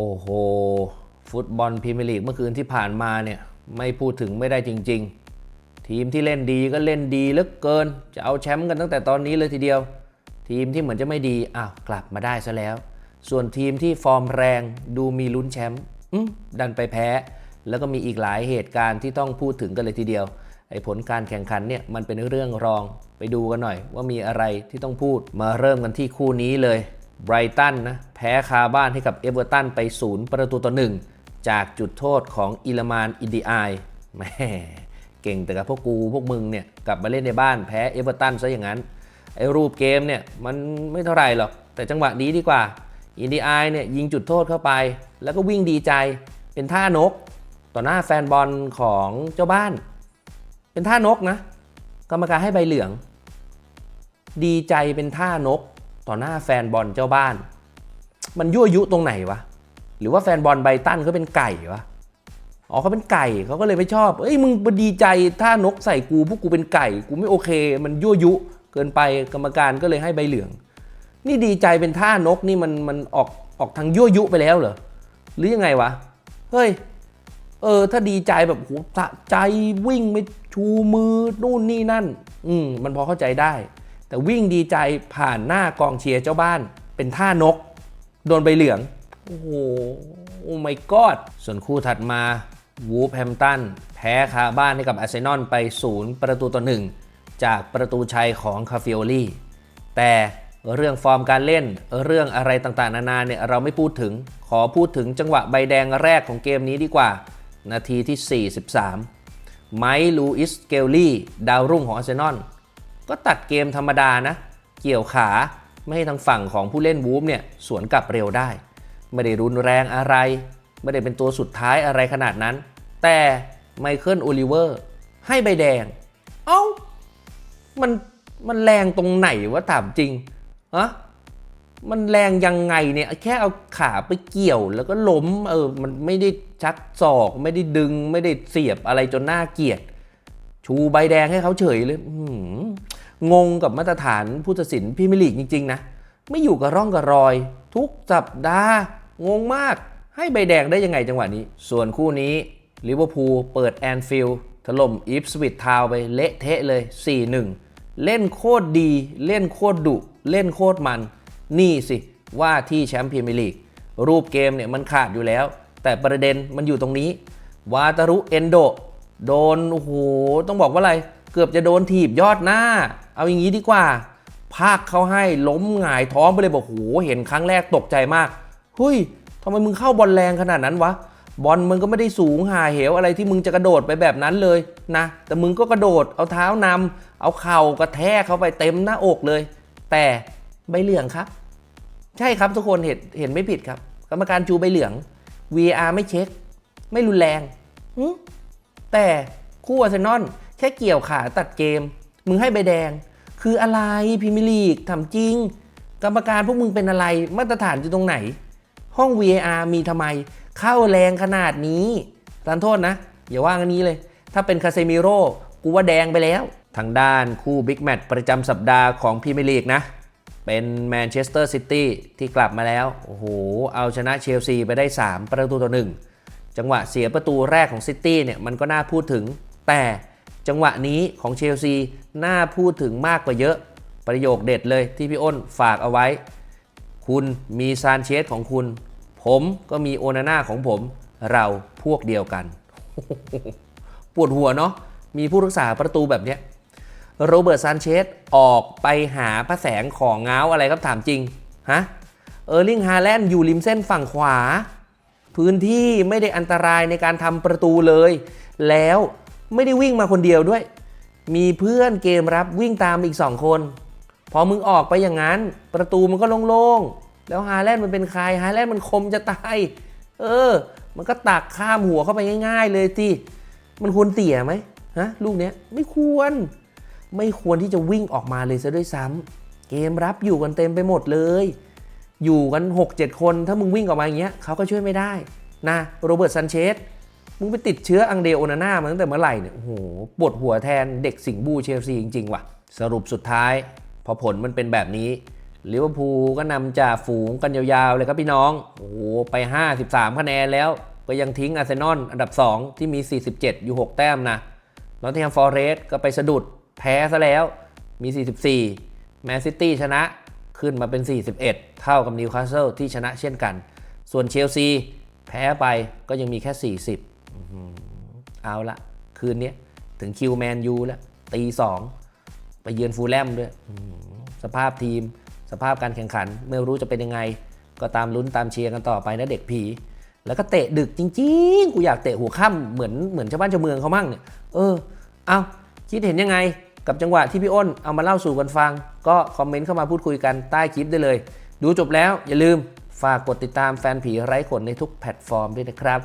โอ้โห ฟุตบอลพรีเมียร์ลีกเมื่อคืนที่ผ่านมาเนี่ย ไม่พูดถึงไม่ได้จริง ๆ ทีมที่เล่นดีก็เล่นดีเหลือเกิน จะเอาแชมป์กันตั้งแต่ตอนนี้เลยทีเดียว ทีมที่เหมือนจะไม่ดีอ้าวกลับมาได้ซะแล้ว ส่วนทีมที่ฟอร์มแรงดูมีลุ้นแชมป์ดันไปแพ้ แล้วก็มีอีกหลายเหตุการณ์ที่ต้องพูดถึงกันเลยทีเดียวไอ้ผลการแข่งขันเนี่ยมันเป็นเรื่องรองไปดูกันหน่อย ว่ามีอะไรที่ต้องพูดมาเริ่มกันที่คู่นี้เลย ไบรตันนะแพ้คาบ้านให้กับเอเวอร์ตันไปศูนย์ประตูต่อหนึ่งจากจุดโทษของอิลมานอินดีไอแม่เก่งแต่กับพวกกูพวกมึงเนี่ยกลับมาเล่นในบ้านแพ้เอเวอร์ตันซะอย่างนั้นไอ้รูปเกมเนี่ยมันไม่เท่าไหร่หรอก แต่จังหวะดีดีกว่าอินดีไอเนี่ยยิงจุดโทษเข้าไป แล้วก็วิ่งดีใจเป็นท่านก ต่อหน้าแฟนบอลของเจ้าบ้าน เป็นท่านกนะกรรมการให้ใบเหลือง ดีใจเป็นท่านก ต่อหน้าแฟนบอลเจ้าบ้าน มันยั่วยุตรงไหนวะ หรือว่าแฟนบอลไบตันเขาเป็นไก่วะอ๋อเขาเป็นไก่เขาก็เลยไม่ชอบ เอ้ยมึงดีใจท่านกใส่กูพวกกูเป็นไก่ กูไม่โอเค มันยั่วยุเกินไปกรรมการก็เลยให้ใบเหลือง นี่ดีใจเป็นท่านกนี่มันมันออกออกทางยั่วยุไปแล้วเหรอหรือยังไงวะเฮ้ยเออถ้าดีใจแบบโหสะใจวิ่งไปชูมือนู่นนี่นั่น อืมมันพอเข้าใจได้ แต่วิ่งดีใจผ่านหน้ากองเชียร์เจ้าบ้าน เป็นท่านก โดนใบเหลือง โอ้โห โอ้ my god ส่วนคู่ถัดมาวูฟแฮมตันแพ้คาบ้านให้กับอาร์เซนอลไป 0 ประตูต่อ 1 จากประตูชัยของคาฟิโอลี่แต่เรื่องฟอร์มการเล่นเรื่องอะไรต่างๆ นานาเนี่ยเราไม่พูดถึงขอพูดถึงจังหวะใบแดงแรกของเกมนี้ดีกว่า นาทีที่ 43 ไมค์ลูอิสเกลลี่ ดาวรุ่งของอาร์เซนอล ก็ตัดเกมธรรมดานะ เกี่ยวขาไม่ให้ทางฝั่งของผู้เล่นวูฟเนี่ยสวนกลับเร็วได้ ไม่ได้รุนแรงอะไร ไม่ได้เป็นตัวสุดท้ายอะไรขนาดนั้น แต่ไมเคิลโอลิเวอร์ให้ใบแดง เอ้า มันมันแรงตรงไหนวะถามจริงอะมันแรงยังไงเนี่ยแค่เอาขาไปเกี่ยวแล้วก็ล้มเออมันไม่ได้ชักศอก ไม่ได้ดึง ไม่ได้เสียบอะไรจนหน่าเกลียด ชูใบแดงให้เขาเฉยเลย อื งงกับมาตรฐานผู้ตัดสินพรีเมียร์ลีกจริง ๆ นะ ไม่อยู่กับร่องกับรอย ทุกสัปดาห์งงมาก ให้ใบแดงได้ยังไงจังหวะนี้ ส่วนคู่นี้ลิเวอร์พูลเปิดแอนฟิลด์ถล่มอีฟสวิตทาวไปเละเทะเลย 4-1 เล่นโคตรดี เล่นโคตรดุ เล่นโคตรมัน นี่สิว่าที่แชมป์พรีเมียร์ลีก รูปเกมเนี่ยมันขาดอยู่แล้ว แต่ประเด็นมันอยู่ตรงนี้ วาตารุเอนโด โดนโอ้โหต้องบอกว่าอะไร เกือบจะโดนถีบยอดหน้า เอาอย่างนี้ดีกว่า ภาคเขาให้ล้มหงายท้องไปเลยบอกโหเห็นครั้งแรกตกใจมากเฮ้ยทำไมมึงเข้าบอลแรงขนาดนั้นวะบอลมึงก็ไม่ได้สูงหาเหวอะไรที่มึงจะกระโดดไปแบบนั้นเลยนะ แต่มึงก็กระโดดเอาเท้านำเอาเข่ากระแทกเข้าไปเต็มหน้าอกเลย แต่ใบเหลืองครับ ใช่ครับทุกคนเห็นเห็นไม่ผิดครับ กรรมการจูใบเหลือง VR ไม่เช็ค ไม่รุนแรงแต่คู่อาร์เซนอลแค่เกี่ยวขาตัดเกม มึงให้ใบแดง คืออะไรพรีเมียร์ลีกทำจริง กรรมการพวกมึงเป็นอะไรมาตรฐานอยู่ตรงไหน ห้อง VAR มีทำไม เข้าแรงขนาดนี้ทานโทษนะ อย่าว่างันนี้เลย ถ้าเป็นคาเซมิโร่กูว่าแดงไปแล้ว ทางด้านคู่บิ๊กแมตช์ประจำสัปดาห์ของพรีเมียร์ลีกนะ เป็นแมนเชสเตอร์ซิตี้ที่กลับมาแล้ว โอ้โห เอาชนะเชลซีไปได้ 3 ประตูต่อ1จังหวะเสียประตูแรกของซิตี้เนี่ยมันก็น่าพูดถึงแต่ จังหวะนี้ของเชลซีน่าพูดถึงมากกว่าเยอะ ประโยคเด็ดเลยที่พี่อ้นฝากเอาไว้ คุณมีซานเชสของคุณ ผมก็มีโอนาน่าของผม เราพวกเดียวกัน ปวดหัวเนาะ มีผู้รักษาประตูแบบเนี้ยโรเบิร์ตซานเชสออกไปหาพระแสงของง้าอะไรครับถามจริง ฮะ เออร์ลิงฮาแลนด์อยู่ริมเส้นฝั่งขวา พื้นที่ไม่ได้อันตรายในการทำประตูเลย แล้ว ไม่ได้วิ่งมาคนเดียวด้วย มีเพื่อนเกมรับวิ่งตามอีกสองคน พอมึงออกไปอย่างนั้น ประตูมันก็โล่งๆ แล้วฮาแลนด์มันเป็นใครฮาแลนด์มันคมจะตาย เออ มันก็ตักข้ามหัวเข้าไปง่าย ๆ เลยที่มันควรเตี่ยไหมฮะลูกเนี้ยไม่ควร ไม่ควรที่จะวิ่งออกมาเลยซะด้วยซ้ำเกมรับอยู่กันเต็มไปหมดเลย อยู่กัน 6-7 คนถ้ามึงวิ่งออกมาอย่างเงี้ยเขาก็ช่วยไม่ได้นะโรเบิร์ตซันเชส มึงไปติดเชื้ออังเดโอนาน่ามาตั้งแต่เมื่อไหร่เนี่ยโอ้โหปวดหัวแทนเด็กสิงห์บูเชลซีจริง ๆ ว่ะ สรุปสุดท้าย พอผลมันเป็นแบบนี้ลิเวอร์พูลก็นำจ่าฝูงกันยาวๆ เลยครับพี่น้อง โอ้โห ไป 53 คะแนนแล้ว ก็ยังทิ้งอาร์เซนอลอันดับ 2 ที่มี 47 อยู่ 6 แต้มนะนอตติงแฮมฟอร์เรสต์ก็ไปสะดุดแพ้ซะแล้ว มี 44 แมนซิตี้ชนะขึ้นมาเป็น 41 เท่ากับนิวคาสเซิลที่ชนะเช่นกัน ส่วนเชลซีแพ้ไปก็ยังมีแค่ 40 เอาละคืนนี้ถึงคิวแมนยูแล้วตีสองไปเยือนฟูลแลมด้วยสภาพทีม สภาพการแข่งขัน ไม่รู้จะเป็นยังไง ก็ตามลุ้นตามเชียร์กันต่อไปนะเด็กผี แล้วก็เตะดึกจริงๆ กูอยากเตะหัวค่ำเหมือนเหมือนชาวบ้านชาวเมืองเขามั่งเนี่ยเออเอาคิดเห็นยังไงกับจังหวะที่พี่อ้นเอามาเล่าสู่กันฟัง ก็คอมเมนต์เข้ามาพูดคุยกันใต้คลิปได้เลย ดูจบแล้วอย่าลืมฝากกดติดตามแฟนผีไร้ขนในทุกแพลตฟอร์มด้วยนะครับ